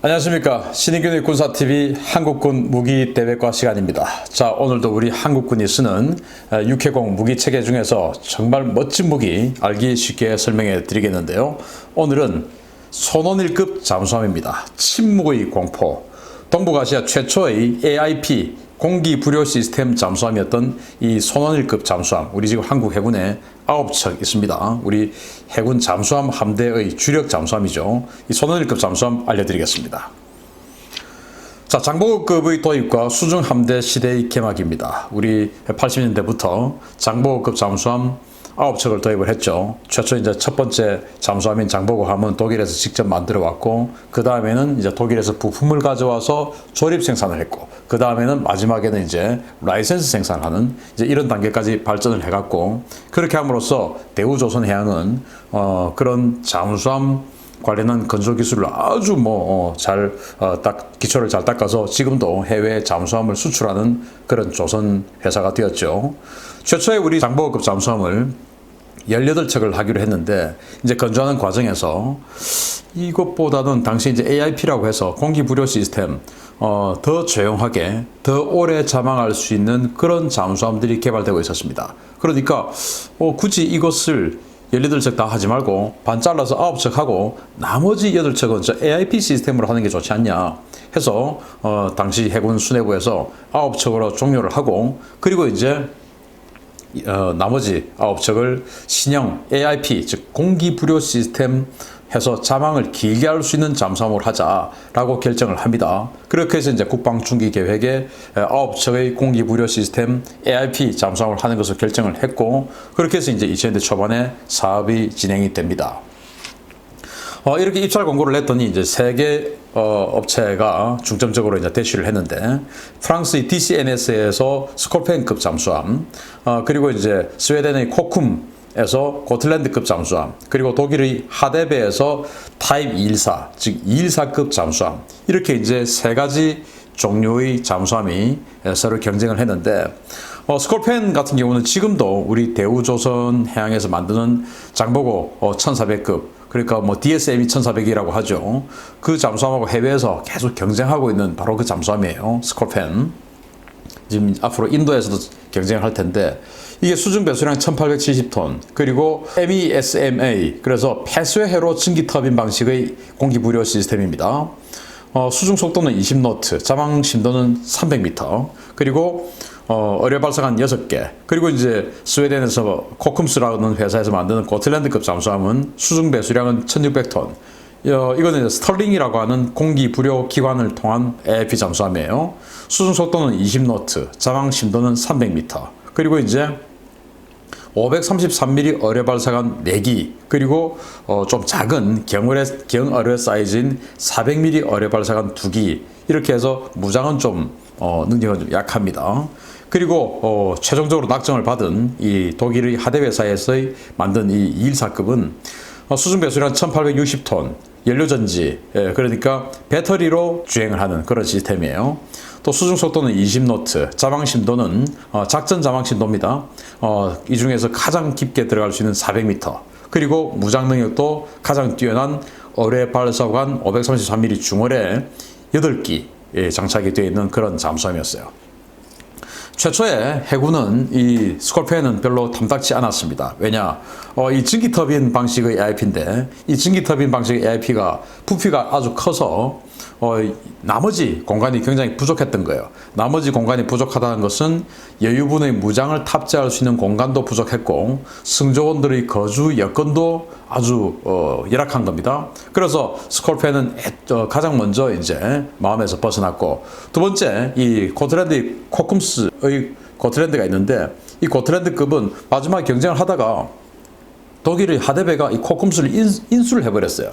안녕하십니까 신인균의 군사TV 한국군 무기대회과 시간입니다. 자 오늘도 우리 한국군이 쓰는 어, 육해공 무기체계 중에서 정말 멋진 무기 알기 쉽게 설명해 드리겠는데요. 오늘은 손원일급 잠수함입니다. 침묵의 공포 동북아시아 최초의 AIP 공기 부료 시스템 잠수함이었던 이 손원일급 잠수함 우리 지금 한국 해군에 아홉 척 있습니다. 우리 해군 잠수함 함대의 주력 잠수함이죠. 이 손원일급 잠수함 알려드리겠습니다. 자, 장보급의 도입과 수중 함대 시대의 개막입니다. 우리 80년대부터 장보급 잠수함 9척을 도입을 했죠. 최초 이제 첫 번째 잠수함인 장보고함은 독일에서 직접 만들어 왔고, 그 다음에는 이제 독일에서 부품을 가져와서 조립 생산을 했고, 그 다음에는 마지막에는 이제 라이센스 생산하는 이제 이런 단계까지 발전을 해갔고, 그렇게 함으로써 대우조선해양은 어, 그런 잠수함 관련한 건설 기술을 아주 뭐잘딱 기초를 잘 닦아서 지금도 해외 잠수함을 수출하는 그런 조선 회사가 되었죠. 최초의 우리 장보급 잠수함을 18척을 하기로 했는데 이제 건조하는 과정에서 이것보다는 당시 이제 AIP라고 해서 공기 부료 시스템 어, 더 조용하게 더 오래 자망할 수 있는 그런 잠수함들이 개발되고 있었습니다. 그러니까 어, 굳이 이것을 18척 다 하지 말고 반 잘라서 9척 하고 나머지 8척은 저 AIP 시스템으로 하는 게 좋지 않냐 해서 어, 당시 해군 수뇌부에서 9척으로 종료를 하고 그리고 이제 어, 나머지 9척을 신형 AIP 즉 공기 부료 시스템 해서 자망을 길게 할 수 있는 잠수함을 하자라고 결정을 합니다. 그렇게 해서 이제 국방 중기 계획에 9척의 공기 부료 시스템 AIP 잠수함을 하는 것을 결정을 했고 그렇게 해서 이제 2000년대 초반에 사업이 진행이 됩니다. 어, 이렇게 입찰 공고를 냈더니 이제 세개 어, 업체가 중점적으로 이제 대시를 했는데 프랑스의 DCNS에서 스콜펜급 잠수함, 어, 그리고 이제 스웨덴의 코쿰 에서 고틀랜드급 잠수함 그리고 독일의 하데베에서 타입 214 즉 214급 잠수함 이렇게 이제 세 가지 종류의 잠수함이 서로 경쟁을 했는데 어, 스콜펜 같은 경우는 지금도 우리 대우조선 해양에서 만드는 장보고 어, 1400급 그러니까 뭐 DSM이 1400이라고 하죠. 그 잠수함하고 해외에서 계속 경쟁하고 있는 바로 그 잠수함이에요. 스콜펜. 지금 앞으로 인도에서도 경쟁을 할 텐데 이게 수중 배수량 1870톤 그리고 MESMA 그래서 폐쇄회로 증기 터빈 방식의 공기 부료 시스템입니다. 어, 수중 속도는 20노트, 자망 심도는 300m 그리고 어, 어뢰 발사관 6개 그리고 이제 스웨덴에서 코쿰스라는 회사에서 만드는 고틀랜드급 잠수함은 수중 배수량은 1600톤 어, 이거는 스털링이라고 하는 공기 부료 기관을 통한 AIP 잠수함이에요. 수중 속도는 20노트, 자망 심도는 300m. 그리고 이제 533mm 어뢰 발사관 4기 그리고 어, 좀 작은 경어뢰, 경어뢰 사이즈인 400mm 어뢰 발사관 2기 이렇게 해서 무장은 좀 어, 능력은 좀 약합니다. 그리고 어, 최종적으로 낙정을 받은 이 독일의 하대 회사에서 만든 이 214급은 어, 수중 배수량 1860톤 연료전지 예, 그러니까 배터리로 주행을 하는 그런 시스템이에요. 또 수중 속도는 20노트, 자망 심도는 어, 작전 자망 심도입니다. 어, 이 중에서 가장 깊게 들어갈 수 있는 400m. 그리고 무장 능력도 가장 뛰어난 어뢰 발사관 533mm 중어뢰 8기 예, 장착이 되어 있는 그런 잠수함이었어요. 최초에 해군은 이 스콜펜은 별로 탐탁치 않았습니다. 왜냐? 어, 이 증기 터빈 방식의 AIP인데 이 증기 터빈 방식의 AIP가 부피가 아주 커서 어, 나머지 공간이 굉장히 부족했던 거예요. 나머지 공간이 부족하다는 것은 여유분의 무장을 탑재할 수 있는 공간도 부족했고 승조원들의 거주 여건도 아주 어, 열악한 겁니다. 그래서 스콜펜은 어, 가장 먼저 이제 마음에서 벗어났고 두 번째 이 고트랜드 코쿰스의 고트랜드가 있는데 이 고트랜드급은 마지막 경쟁을 하다가 독일의 하데베가 이 코쿰스를 인수를 해버렸어요.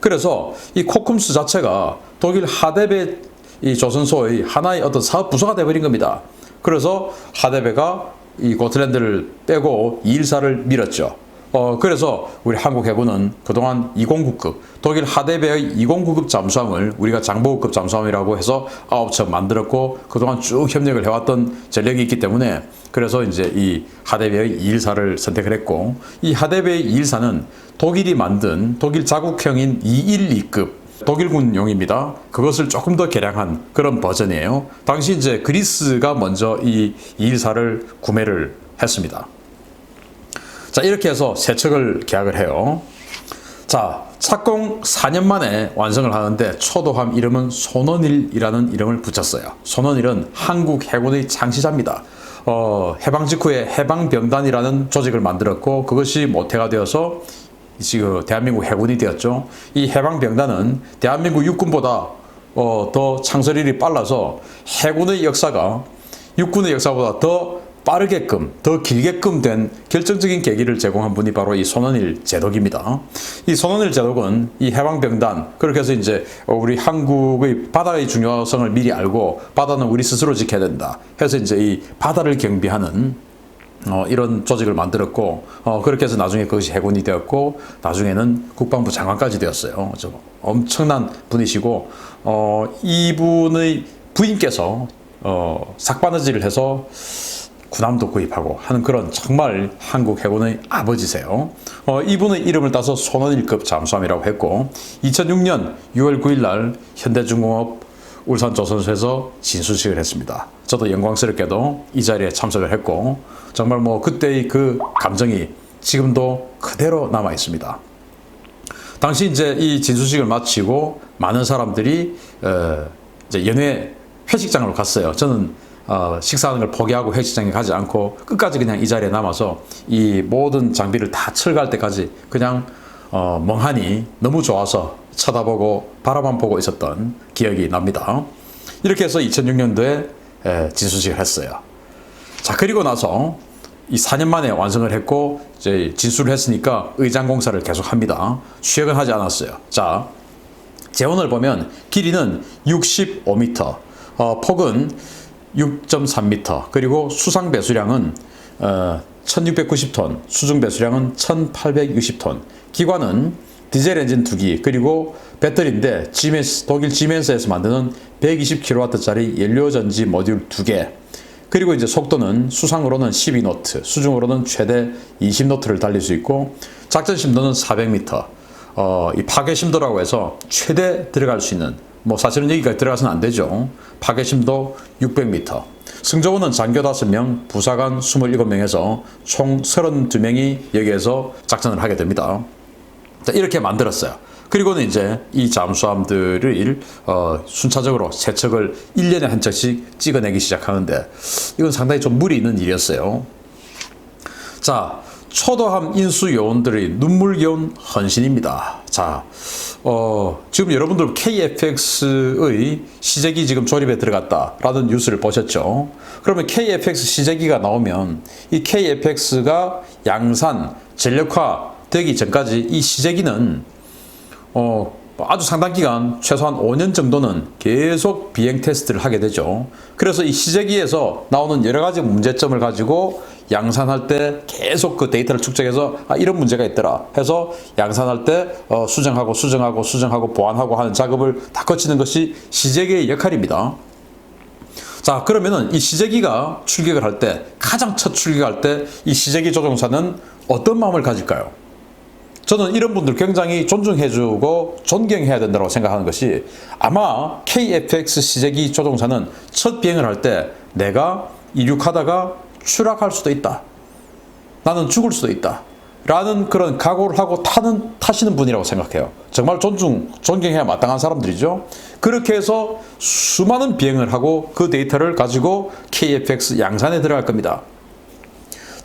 그래서 이 코쿰스 자체가 독일 하데베 이 조선소의 하나의 어떤 사업 부서가 되어버린 겁니다. 그래서 하데베가 이 고틀랜드를 빼고 214를 밀었죠. 어, 그래서 우리 한국 해군은 그동안 209급, 독일 하데베의 209급 잠수함을 우리가 장보급급 잠수함이라고 해서 9척 만들었고, 그동안 쭉 협력을 해왔던 전력이 있기 때문에, 그래서 이제 이 하데베의 214를 선택을 했고, 이 하데베의 214는 독일이 만든 독일 자국형인 212급, 독일군용입니다. 그것을 조금 더 개량한 그런 버전이에요. 당시 이제 그리스가 먼저 이 214를 구매를 했습니다. 자, 이렇게 해서 세 척을 계약을 해요. 자, 착공 4년 만에 완성을 하는데 초도함 이름은 손원일이라는 이름을 붙였어요. 손원일은 한국 해군의 창시자입니다. 어, 해방 직후에 해방병단이라는 조직을 만들었고 그것이 모태가 되어서 지금 대한민국 해군이 되었죠. 이 해방병단은 대한민국 육군보다 어, 더 창설일이 빨라서 해군의 역사가 육군의 역사보다 더 빠르게끔 더 길게끔 된 결정적인 계기를 제공한 분이 바로 이 손원일 제독입니다. 이 손원일 제독은 이 해방병단 그렇게 해서 이제 우리 한국의 바다의 중요성을 미리 알고 바다는 우리 스스로 지켜야 된다. 해서 이제 이 바다를 경비하는 어, 이런 조직을 만들었고 어, 그렇게 해서 나중에 그것이 해군이 되었고 나중에는 국방부 장관까지 되었어요. 저 엄청난 분이시고 어, 이분의 부인께서 어, 삭바느질을 해서 군함도 구입하고 하는 그런 정말 한국 해군의 아버지세요. 어, 이분의 이름을 따서 손원일급 잠수함이라고 했고 2006년 6월 9일 날 현대중공업 울산조선소에서 진수식을 했습니다. 저도 영광스럽게도 이 자리에 참석을 했고 정말 뭐 그때의 그 감정이 지금도 그대로 남아 있습니다. 당시 이제 이 진수식을 마치고 많은 사람들이 어, 이제 연회 회식장으로 갔어요. 저는 어, 식사하는 걸 포기하고 회식장에 가지 않고 끝까지 그냥 이 자리에 남아서 이 모든 장비를 다 철거할 때까지 그냥 어, 멍하니 너무 좋아서 쳐다보고 바라만 보고 있었던 기억이 납니다. 이렇게 해서 2006년도에 에, 진수식을 했어요. 자 그리고 나서 이 4년 만에 완성을 했고 이제 진수를 했으니까 의장 공사를 계속 합니다. 수역은 하지 않았어요. 자 재원을 보면 길이는 65m, 어, 폭은 6.3m, 그리고 수상 배수량은 어, 1690톤, 수중 배수량은 1860톤, 기관은 디젤 엔진 2기, 그리고 배터리인데 지멘스, 독일 지멘스에서 만드는 120kW짜리 연료전지 모듈 2개, 그리고 이제 속도는 수상으로는 12노트, 수중으로는 최대 20노트를 달릴 수 있고 작전 심도는 400m. 어, 이 파괴 심도라고 해서 최대 들어갈 수 있는 뭐 사실은 여기까지 들어가서는 안 되죠. 파괴 심도 600m. 승조원은 장교 5명, 부사관 27명에서 총 32명이 여기에서 작전을 하게 됩니다. 자, 이렇게 만들었어요. 그리고는 이제 이 잠수함들을 어, 순차적으로 세척을 1년에 한 척씩 찍어내기 시작하는데 이건 상당히 좀 무리 있는 일이었어요. 자, 초도함 인수 요원들의 눈물겨운 헌신입니다. 자, 어, 지금 여러분들 KFX의 시제기 지금 조립에 들어갔다라는 뉴스를 보셨죠? 그러면 KFX 시제기가 나오면 이 KFX가 양산, 전력화 되기 전까지 이 시제기는 어, 아주 상당 기간 최소한 5년 정도는 계속 비행 테스트를 하게 되죠. 그래서 이 시제기에서 나오는 여러 가지 문제점을 가지고 양산할 때 계속 그 데이터를 축적해서 아, 이런 문제가 있더라 해서 양산할 때 어, 수정하고 수정하고 수정하고 보완하고 하는 작업을 다 거치는 것이 시제기의 역할입니다. 자 그러면은 이 시제기가 출격을 할 때 가장 첫 출격할 때 이 시제기 조종사는 어떤 마음을 가질까요? 저는 이런 분들 굉장히 존중해주고 존경해야 된다고 생각하는 것이 아마 KFX 시제기 조종사는 첫 비행을 할 때 내가 이륙하다가 추락할 수도 있다. 나는 죽을 수도 있다. 라는 그런 각오를 하고 타는, 타시는 분이라고 생각해요. 정말 존중, 존경해야 마땅한 사람들이죠. 그렇게 해서 수많은 비행을 하고 그 데이터를 가지고 KFX 양산에 들어갈 겁니다.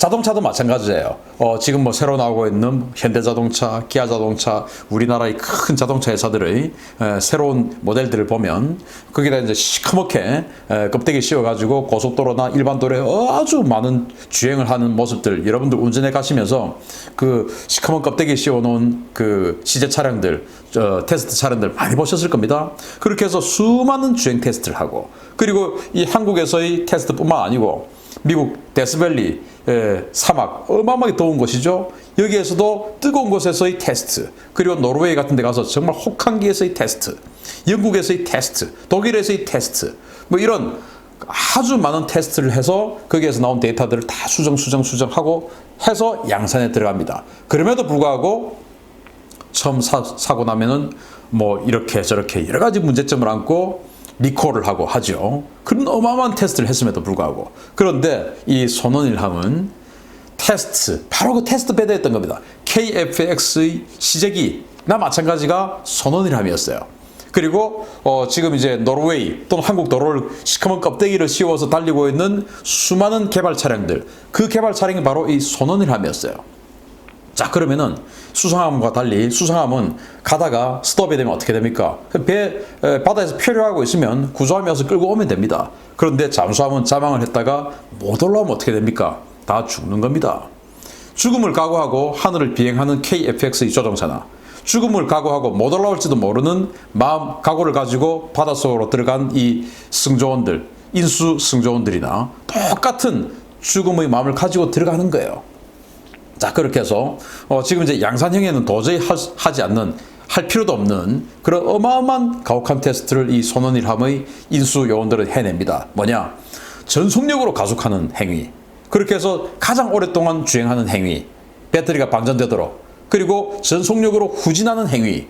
자동차도 마찬가지예요. 어, 지금 뭐 새로 나오고 있는 현대자동차, 기아자동차, 우리나라의 큰 자동차 회사들의 에, 새로운 모델들을 보면 거기다 이제 시커멓게 에, 껍데기 씌워가지고 고속도로나 일반 도로에 아주 많은 주행을 하는 모습들 여러분들 운전해 가시면서 그 시커먼 껍데기 씌워놓은 그 시제 차량들 저 테스트 차량들 많이 보셨을 겁니다. 그렇게 해서 수많은 주행 테스트를 하고 그리고 이 한국에서의 테스트뿐만 아니고 미국 데스밸리 예, 사막 어마어마하게 더운 곳이죠. 여기에서도 뜨거운 곳에서의 테스트 그리고 노르웨이 같은 데 가서 정말 혹한기에서의 테스트 영국에서의 테스트 독일에서의 테스트 뭐 이런 아주 많은 테스트를 해서 거기에서 나온 데이터들을 다 수정 수정 수정하고 해서 양산에 들어갑니다. 그럼에도 불구하고 처음 사, 사고 나면은 뭐 이렇게 저렇게 여러 가지 문제점을 안고 리콜을 하고 하죠. 그런 어마어마한 테스트를 했음에도 불구하고 그런데 이 손원일함은 테스트 바로 그 테스트 베드였던 겁니다. KFX의 시작이 나 마찬가지가 손원일함이었어요. 그리고 어, 지금 이제 노르웨이 또는 한국 도로를 시커먼 껍데기를 씌워서 달리고 있는 수많은 개발 차량들 그 개발 차량이 바로 이 손원일함이었어요. 자 그러면은 수상함과 달리 수상함은 가다가 스톱이 되면 어떻게 됩니까? 배 에, 바다에서 표류하고 있으면 구조함이 와서 끌고 오면 됩니다. 그런데 잠수함은 자망을 했다가 못 올라오면 어떻게 됩니까? 다 죽는 겁니다. 죽음을 각오하고 하늘을 비행하는 KFX의 조종사나 죽음을 각오하고 못 올라올지도 모르는 마음 각오를 가지고 바닷속으로 들어간 이 승조원들 인수 승조원들이나 똑같은 죽음의 마음을 가지고 들어가는 거예요. 자 그렇게 해서 어, 지금 이제 양산형에는 도저히 하, 하지 않는 할 필요도 없는 그런 어마어마한 가혹한 테스트를 이 손원일함의 인수 요원들은 해냅니다. 뭐냐 전속력으로 가속하는 행위. 그렇게 해서 가장 오랫동안 주행하는 행위. 배터리가 방전되도록 그리고 전속력으로 후진하는 행위.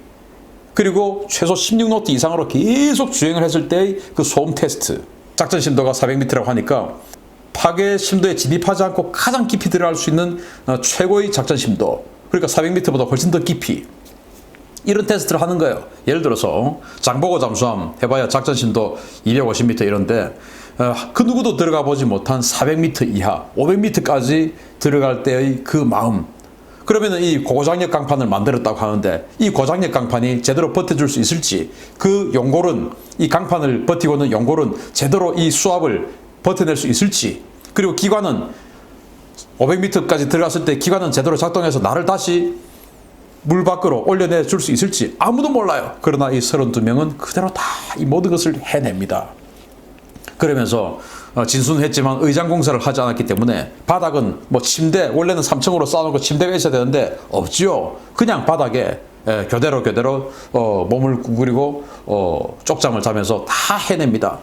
그리고 최소 16노트 이상으로 계속 주행을 했을 때의 그 소음 테스트. 작전 심도가 400m라고 하니까 파괴 심도에 진입하지 않고 가장 깊이 들어갈 수 있는 어, 최고의 작전 심도. 그러니까 400m보다 훨씬 더 깊이. 이런 테스트를 하는 거예요. 예를 들어서 장보고 잠수함 해봐야 작전 심도 250m 이런데 어, 그 누구도 들어가 보지 못한 400m 이하, 500m까지 들어갈 때의 그 마음. 그러면 이 고장력 강판을 만들었다고 하는데 이 고장력 강판이 제대로 버텨줄 수 있을지 그 용골은 이 강판을 버티고 있는 용골은 제대로 이 수압을 버텨낼 수 있을지 그리고 기관은 500m까지 들어갔을 때 기관은 제대로 작동해서 나를 다시 물 밖으로 올려내 줄 수 있을지 아무도 몰라요. 그러나 이 32명은 그대로 다 이 모든 것을 해냅니다. 그러면서 어, 진수는 했지만 의장 공사를 하지 않았기 때문에 바닥은 뭐 침대 원래는 3층으로 쌓아놓고 침대가 있어야 되는데 없지요. 그냥 바닥에 예, 교대로 교대로 어, 몸을 구부리고 어, 쪽잠을 자면서 다 해냅니다.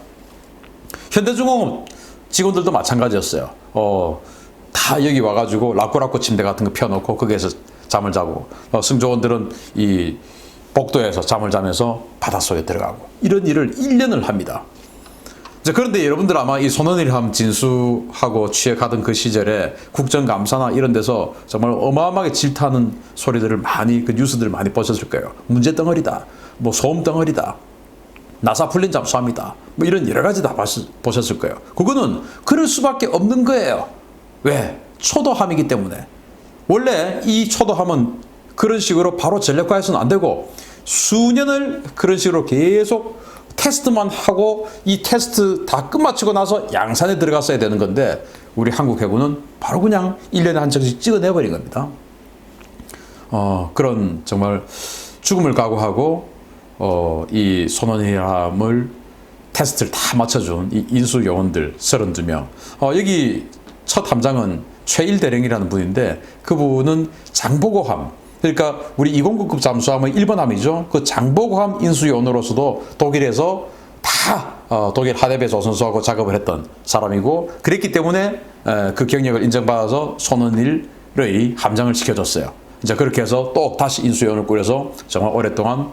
현대중공업 직원들도 마찬가지였어요. 어, 다 여기 와가지고 라꾸라꾸 침대 같은 거 펴놓고 거기에서 잠을 자고 어, 승조원들은 이 복도에서 잠을 자면서 바닷속에 들어가고 이런 일을 1년을 합니다. 자, 그런데 여러분들 아마 이 손원일함 진수하고 취획하던 그 시절에 국정감사나 이런 데서 정말 어마어마하게 질타하는 소리들을 많이 그 뉴스들을 많이 보셨을 거예요. 문제 덩어리다. 뭐 소음 덩어리다. 나사 풀린 잠수함이다. 뭐 이런 여러 가지 다 보셨을 거예요. 그거는 그럴 수밖에 없는 거예요. 왜? 초도함이기 때문에. 원래 이 초도함은 그런 식으로 바로 전력화해서는 안 되고 수년을 그런 식으로 계속 테스트만 하고 이 테스트 다 끝마치고 나서 양산에 들어갔어야 되는 건데 우리 한국 해군은 바로 그냥 1년에 한 척씩 찍어내버린 겁니다. 어, 그런 정말 죽음을 각오하고 어, 이 손원이람을 테스트를 다 맞춰준 이 인수 요원들 32명. 어, 여기 첫 함장은 최일대령이라는 분인데 그분은 장보고함. 그러니까 우리 209급 잠수함의 1번함이죠. 그 장보고함 인수 요원으로서도 독일에서 다 어, 독일 하대배 조선소하고 작업을 했던 사람이고 그랬기 때문에 에, 그 경력을 인정받아서 손원일의 함장을 시켜줬어요. 이제 그렇게 해서 또 다시 인수요원을 꾸려서 정말 오랫동안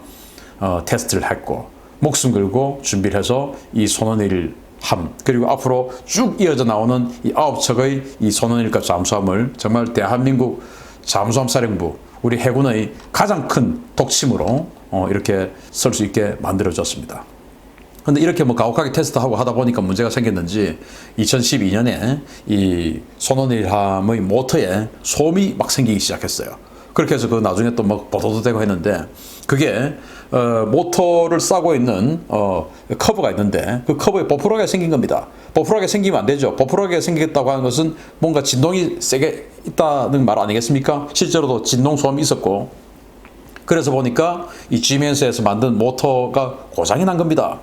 어, 테스트를 했고 목숨 걸고 준비를 해서 이 손원일 함 그리고 앞으로 쭉 이어져 나오는 이 아홉 척의 이 손원일급 잠수함을 정말 대한민국 잠수함 사령부 우리 해군의 가장 큰 독침으로 어, 이렇게 설 수 있게 만들어졌습니다. 근데 이렇게 뭐 가혹하게 테스트하고 하다 보니까 문제가 생겼는지 2012년에 이 손원일함의 모터에 소음이 막 생기기 시작했어요. 그렇게 해서 그 나중에 또 막 보도도 되고 했는데 그게 어, 모터를 싸고 있는 어, 커브가 있는데 그 커브에 버프라가 생긴 겁니다. 버프라가 생기면 안 되죠. 버프라가 생기겠다고 하는 것은 뭔가 진동이 세게 있다는 말 아니겠습니까? 실제로도 진동 소음이 있었고 그래서 보니까 이 지멘스에서 만든 모터가 고장이 난 겁니다.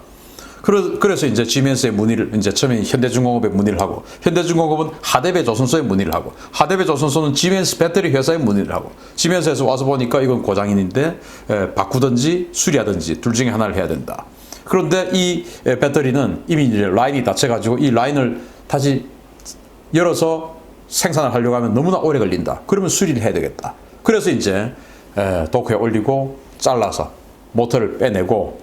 그래서 이제 지멘스의 문의를 이제 처음에 현대중공업에 문의를 하고 현대중공업은 하대배 조선소에 문의를 하고 하대배 조선소는 지멘스 배터리 회사에 문의를 하고 지멘스에서 와서 보니까 이건 고장인데 에, 바꾸든지 수리하든지 둘 중에 하나를 해야 된다. 그런데 이 배터리는 이미 이제 라인이 닫혀가지고 이 라인을 다시 열어서 생산을 하려고 하면 너무나 오래 걸린다. 그러면 수리를 해야 되겠다. 그래서 이제 에, 도크에 올리고 잘라서 모터를 빼내고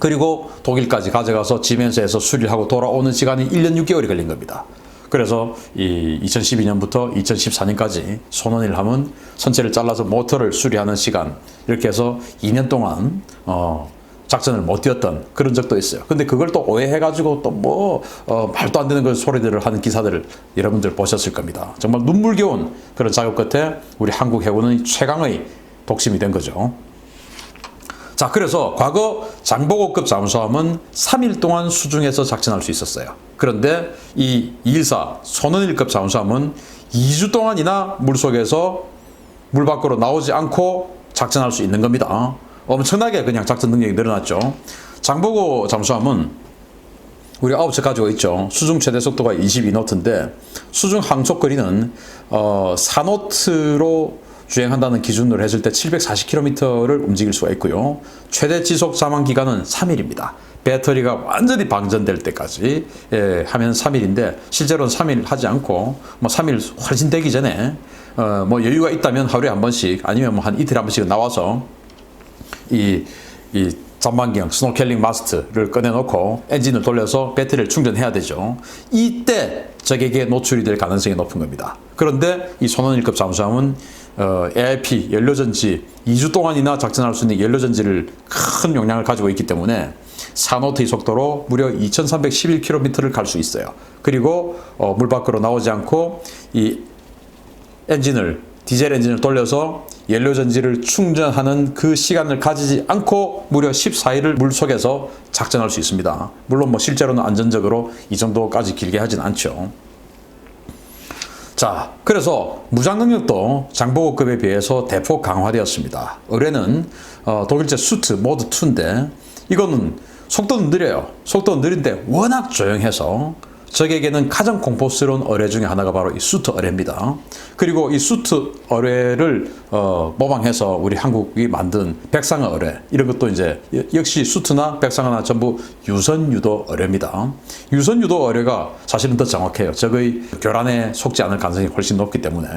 그리고 독일까지 가져가서 지멘스에서 수리하고 돌아오는 시간이 1년 6개월이 걸린 겁니다. 그래서 이 2012년부터 2014년까지 손원일 함은 선체를 잘라서 모터를 수리하는 시간 이렇게 해서 2년 동안 어, 작전을 못 뛰었던 그런 적도 있어요. 근데 그걸 또 오해해가지고 또뭐 어, 말도 안 되는 그 소리들을 하는 기사들을 여러분들 보셨을 겁니다. 정말 눈물겨운 그런 작업 끝에 우리 한국 해군은 최강의 독심이 된 거죠. 자, 그래서 과거 장보고급 잠수함은 3일 동안 수중에서 작전할 수 있었어요. 그런데 이 214 손원일급 잠수함은 2주 동안이나 물속에서 물 밖으로 나오지 않고 작전할 수 있는 겁니다. 엄청나게 그냥 작전 능력이 늘어났죠. 장보고 잠수함은 우리 아홉 척 가지고 있죠. 수중 최대 속도가 22노트인데 수중 항속 거리는 어, 4노트로 주행한다는 기준으로 했을 때 740km를 움직일 수가 있고요. 최대 지속 사망 기간은 3일입니다. 배터리가 완전히 방전될 때까지 예, 하면 3일인데 실제로는 3일 하지 않고 뭐 3일 훨씬 되기 전에 어, 뭐 여유가 있다면 하루에 한 번씩 아니면 뭐 한 이틀에 한 번씩 나와서 이, 이 전반경 스노켈링 마스트를 꺼내놓고 엔진을 돌려서 배터리를 충전해야 되죠. 이때 적에게 노출이 될 가능성이 높은 겁니다. 그런데 이 손원일급 잠수함은 어, AIP 연료전지 2주 동안이나 작전할 수 있는 연료전지를 큰 용량을 가지고 있기 때문에 4노트의 속도로 무려 2311km를 갈 수 있어요. 그리고 어, 물 밖으로 나오지 않고 이 엔진을 디젤 엔진을 돌려서 연료 전지를 충전하는 그 시간을 가지지 않고 무려 14일을 물 속에서 작전할 수 있습니다. 물론 뭐 실제로는 안전적으로 이 정도까지 길게 하진 않죠. 자, 그래서 무장 능력도 장보고급에 비해서 대폭 강화되었습니다. 의뢰는 어, 독일제 수트 모드 2인데 이거는 속도는 느려요. 속도는 느린데 워낙 조용해서 적에게는 가장 공포스러운 어뢰 중에 하나가 바로 이 수트 어뢰입니다. 그리고 이 수트 어뢰를 어, 모방해서 우리 한국이 만든 백상어 어뢰 이런 것도 이제 여- 역시 수트나 백상어나 전부 유선 유도 어뢰입니다. 유선 유도 어뢰가 사실은 더 정확해요. 적의 교란에 속지 않을 가능성이 훨씬 높기 때문에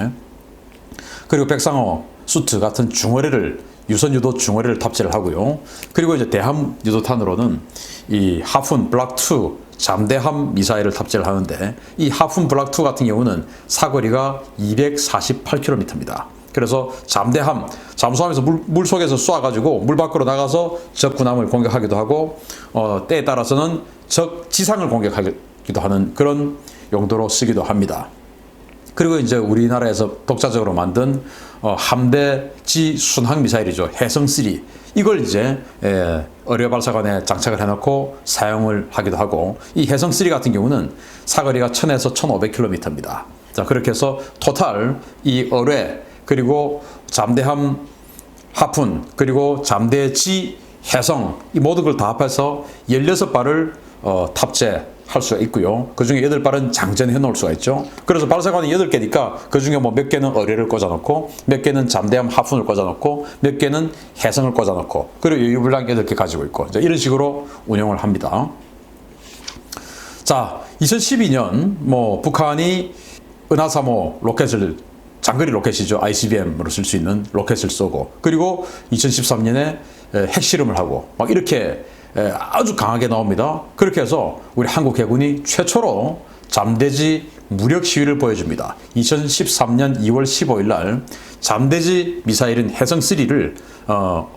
그리고 백상어 수트 같은 중어뢰를 유선 유도 중어뢰를 탑재를 하고요. 그리고 이제 대함 유도탄으로는 이 하푼 블락 2 잠대함 미사일을 탑재를 하는데 이 하푼 블락 2 같은 경우는 사거리가 248km입니다. 그래서 잠대함 잠수함에서 물, 물 속에서 쏴가지고 물 밖으로 나가서 적 군함을 공격하기도 하고 어, 때에 따라서는 적 지상을 공격하기도 하는 그런 용도로 쓰기도 합니다. 그리고 이제 우리나라에서 독자적으로 만든 어, 함대 지 순항 미사일이죠. 해성 3. 이걸 이제 에, 어뢰 발사관에 장착을 해놓고 사용을 하기도 하고 이 해성 3 같은 경우는 사거리가 1000에서 1500km입니다. 자 그렇게 해서 토탈 이 어뢰 그리고 잠대함 하푼 그리고 잠대지 해성 이 모든 걸 다 합해서 16발을 어, 탑재 할 수가 있고요. 그 중에 8발은 장전해 놓을 수가 있죠. 그래서 발사관이 8개니까 그 중에 뭐 몇 개는 어뢰를 꽂아놓고 몇 개는 잠대함 하푼을 꽂아놓고 몇 개는 해성을 꽂아놓고 그리고 유불량 8개 가지고 있고 이제 이런 식으로 운영을 합니다. 자, 2012년 뭐 북한이 은하삼호 로켓을 장거리 로켓이죠. ICBM으로 쓸 수 있는 로켓을 쏘고 그리고 2013년에 핵실험을 하고 막 이렇게 에, 아주 강하게 나옵니다. 그렇게 해서 우리 한국 해군이 최초로 잠대지 무력 시위를 보여줍니다. 2013년 2월 15일 날 잠대지 미사일인 해성 3를 어,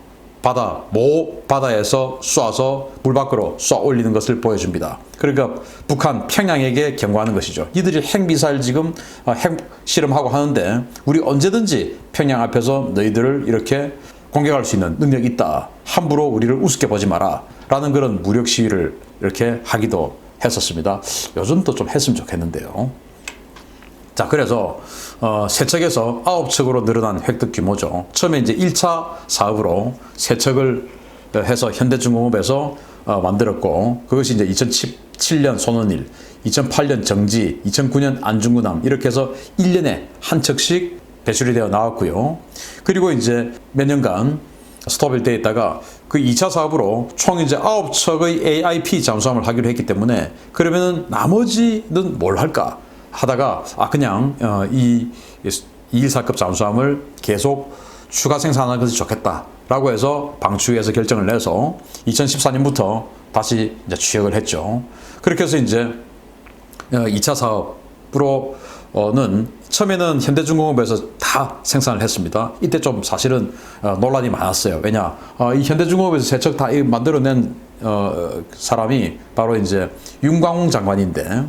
바다 모 바다에서 쏴서 물 밖으로 쏴 올리는 것을 보여줍니다. 그러니까 북한 평양에게 경고하는 것이죠. 이들이 핵 미사일 지금 어, 핵 실험하고 하는데 우리 언제든지 평양 앞에서 너희들을 이렇게 공격할 수 있는 능력이 있다. 함부로 우리를 우습게 보지 마라. 라는 그런 무력 시위를 이렇게 하기도 했었습니다. 요즘도 좀 했으면 좋겠는데요. 자, 그래서 어, 세척에서 아홉 척으로 늘어난 획득 규모죠. 처음에 이제 1차 사업으로 세척을 해서 현대중공업에서 어, 만들었고 그것이 이제 2017년 손원일, 2008년 정지, 2009년 안중근함 이렇게 해서 1년에 한 척씩 배출이 되어 나왔고요. 그리고 이제 몇 년간 돼 있다가 그 2차 사업으로 총 이제 9척의 AIP 잠수함을 하기로 했기 때문에 그러면은 나머지는 뭘 할까 하다가 아 그냥 어, 이 214급 잠수함을 계속 추가 생산하는 것이 좋겠다라고 해서 방추에서 결정을 내서 2014년부터 다시 이제 취역을 했죠. 그렇게 해서 이제 2차 사업으로 는 처음에는 현대중공업에서 다 생산을 했습니다. 이때 좀 사실은 어, 논란이 많았어요. 왜냐, 어, 이 현대중공업에서 세척 다이 만들어낸 어, 사람이 바로 이제 윤광웅 장관인데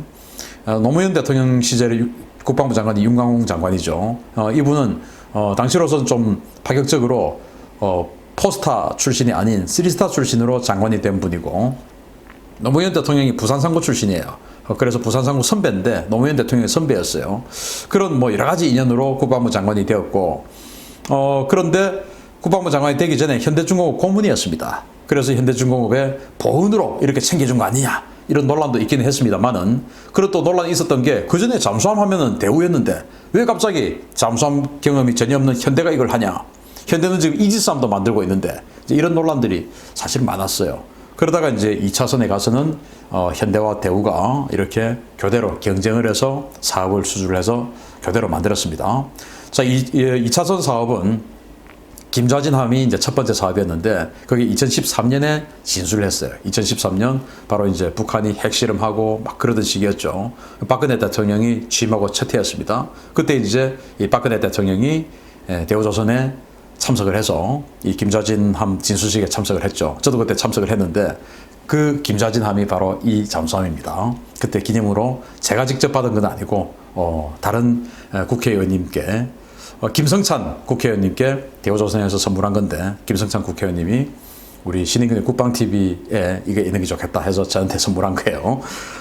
어, 노무현 대통령 시절에 유- 국방부 장관이 윤광웅 장관이죠. 어, 이분은 어, 당시로서는 좀 파격적으로 어, 포스타 출신이 아닌 쓰리스타 출신으로 장관이 된 분이고 노무현 대통령이 부산 상고 출신이에요. 어, 그래서 부산 상고 선배인데 노무현 대통령의 선배였어요. 그런 뭐 여러 가지 인연으로 국방부 장관이 되었고 어, 그런데 국방부 장관이 되기 전에 현대중공업 고문이었습니다. 그래서 현대중공업의 보훈으로 이렇게 챙겨준 거 아니냐 이런 논란도 있기는 했습니다만은 그리고 또 논란이 있었던 게 그 전에 잠수함 하면은 대우였는데 왜 갑자기 잠수함 경험이 전혀 없는 현대가 이걸 하냐 현대는 지금 이지스함도 만들고 있는데 이런 논란들이 사실 많았어요. 그러다가 이제 2차선에 가서는 어, 현대와 대우가 이렇게 교대로 경쟁을 해서 사업을 수주를 해서 교대로 만들었습니다. 자, 이, 이 2차선 사업은 김좌진 함이 이제 첫 번째 사업이었는데 거기 2013년에 진수를 했어요. 2013년 바로 이제 북한이 핵실험하고 막 그러던 시기였죠. 박근혜 대통령이 취임하고 첫 해였습니다. 그때 이제 이 박근혜 대통령이 예, 대우조선에 참석을 해서 이 김좌진 함 진수식에 참석을 했죠. 저도 그때 참석을 했는데 그 김좌진 함이 바로 이 잠수함입니다. 그때 기념으로 제가 직접 받은 건 아니고 어, 다른 에, 국회의원님께 어, 김성찬 국회의원님께 대우조선에서 선물한 건데 김성찬 국회의원님이 우리 신인근의 국방TV에 이게 있는 게 좋겠다 해서 저한테 선물한 거예요.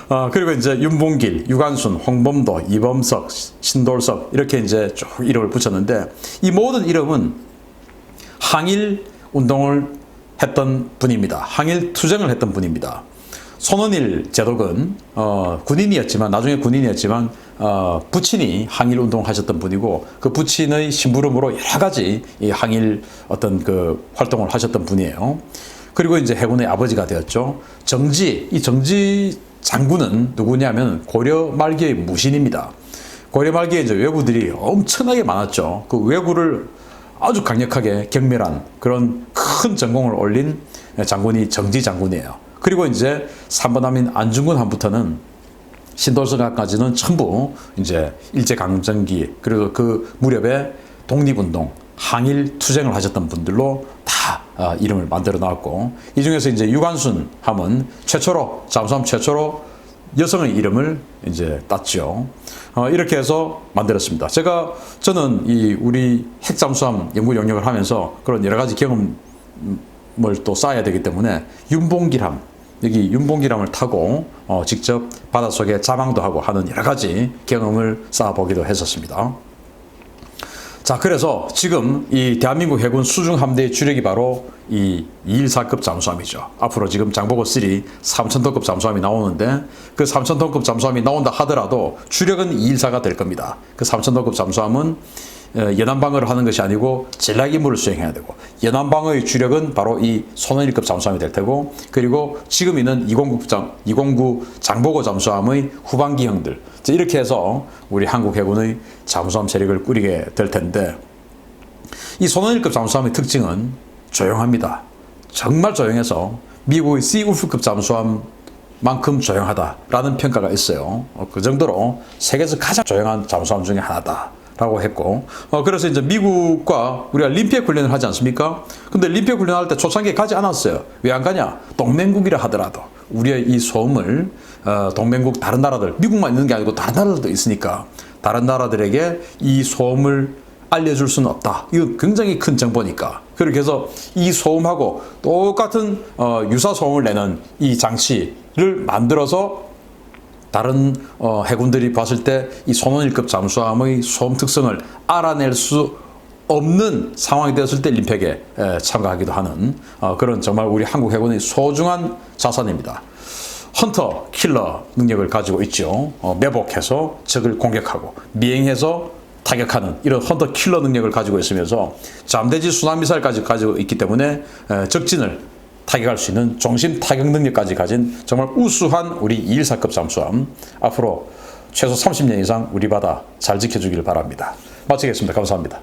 어, 그리고 이제 윤봉길, 유관순, 홍범도, 이범석, 신돌석 이렇게 이제 쭉 이름을 붙였는데 이 모든 이름은 항일 운동을 했던 분입니다. 항일 투쟁을 했던 분입니다. 손원일 제독은 어, 군인이었지만 나중에 군인이었지만 어, 부친이 항일 운동을 하셨던 분이고 그 부친의 심부름으로 여러 가지 이 항일 어떤 그 활동을 하셨던 분이에요. 그리고 이제 해군의 아버지가 되었죠. 정지 이 정지 장군은 누구냐면 고려 말기의 무신입니다. 고려 말기에 이제 왜구들이 엄청나게 많았죠. 그 왜구를 아주 강력하게 경멸한 그런 큰 전공을 올린 장군이 정지 장군이에요. 그리고 이제 3번 함인 안중근 함부터는 신돌선까지는 전부 이제 일제강점기 그리고 그 무렵에 독립운동, 항일 투쟁을 하셨던 분들로 다 어, 이름을 만들어 놨고 이 중에서 이제 유관순 함은 최초로 잠수함 최초로 여성의 이름을 이제 땄죠. 어, 이렇게 해서 만들었습니다. 제가 저는 이 우리 핵잠수함 연구 영역을 하면서 그런 여러 가지 경험을 또 쌓아야 되기 때문에 윤봉기함 여기 윤봉기함을 타고 어, 직접 바닷속에 자망도 하고 하는 여러 가지 경험을 쌓아보기도 했었습니다. 자, 그래서 지금 이 대한민국 해군 수중 함대의 주력이 바로 이 214급 잠수함이죠. 앞으로 지금 장보고 3 3,000톤급 잠수함이 나오는데 그 3,000톤급 잠수함이 나온다 하더라도 주력은 214가 될 겁니다. 그 3,000톤급 잠수함은 어, 연안방어를 하는 것이 아니고 전략 임무를 수행해야 되고 연안방어의 주력은 바로 이 손원일급 잠수함이 될 테고 그리고 지금 있는 209, 장, 209 장보고 잠수함의 후반기형들 자, 이렇게 해서 우리 한국 해군의 잠수함 세력을 꾸리게 될 텐데 이 손원일급 잠수함의 특징은 조용합니다. 정말 조용해서 미국의 시울프급 잠수함 만큼 조용하다라는 평가가 있어요. 어, 그 정도로 세계에서 가장 조용한 잠수함 중에 하나다. 라고 했고, 어, 그래서 이제 미국과 우리가 림피액 훈련을 하지 않습니까? 근데 림피액 훈련할 때 초창기에 가지 않았어요. 왜 안 가냐? 동맹국이라 하더라도 우리의 이 소음을 어, 동맹국 다른 나라들, 미국만 있는 게 아니고 다른 나라들도 있으니까 다른 나라들에게 이 소음을 알려줄 수는 없다. 이거 굉장히 큰 정보니까. 그렇게 해서 이 소음하고 똑같은 어, 유사 소음을 내는 이 장치를 만들어서 다른 어, 해군들이 봤을 때이 손원일급 잠수함의 소음 특성을 알아낼 수 없는 상황이 되었을 때 림팩에 에, 참가하기도 하는 어, 그런 정말 우리 한국 해군의 소중한 자산입니다. 헌터 킬러 능력을 가지고 있죠. 어, 매복해서 적을 공격하고 미행해서 타격하는 이런 헌터 킬러 능력을 가지고 있으면서 잠대지 순환미사일까지 가지고 있기 때문에 에, 적진을 타격할 수 있는 중심 타격 능력까지 가진 정말 우수한 우리 214급 잠수함 앞으로 최소 30년 이상 우리 바다 잘 지켜주길 바랍니다. 마치겠습니다. 감사합니다.